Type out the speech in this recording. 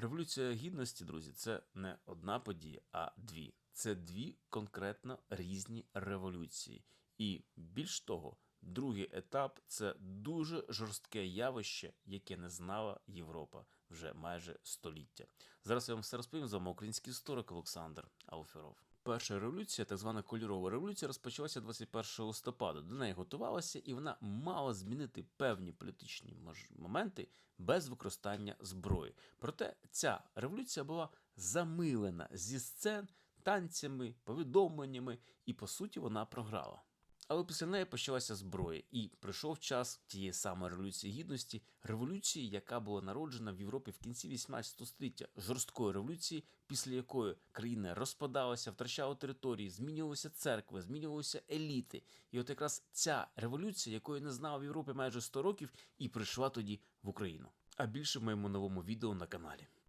Революція гідності, друзі, це не одна подія, а дві. Це дві конкретно різні революції. І більш того, другий етап це дуже жорстке явище, яке не знала Європа вже майже століття. Зараз я вам все розповім з вами український історик Олександр Ауферов. Перша революція, так звана кольорова революція, розпочалася 21 листопада. До неї готувалася, і вона мала змінити певні політичні моменти без використання зброї. Проте ця революція була замилена зі сцен танцями, повідомленнями, і по суті вона програла. Але після неї почалася зброя, і прийшов час тієї самої революції гідності, революції, яка була народжена в Європі в кінці 18 століття, жорсткої революції, після якої країна розпадалася, втрачала території, змінювалися церкви, змінювалися еліти. І от якраз ця революція, якої не знала в Європі майже 100 років, і прийшла тоді в Україну. А більше в моєму новому відео на каналі.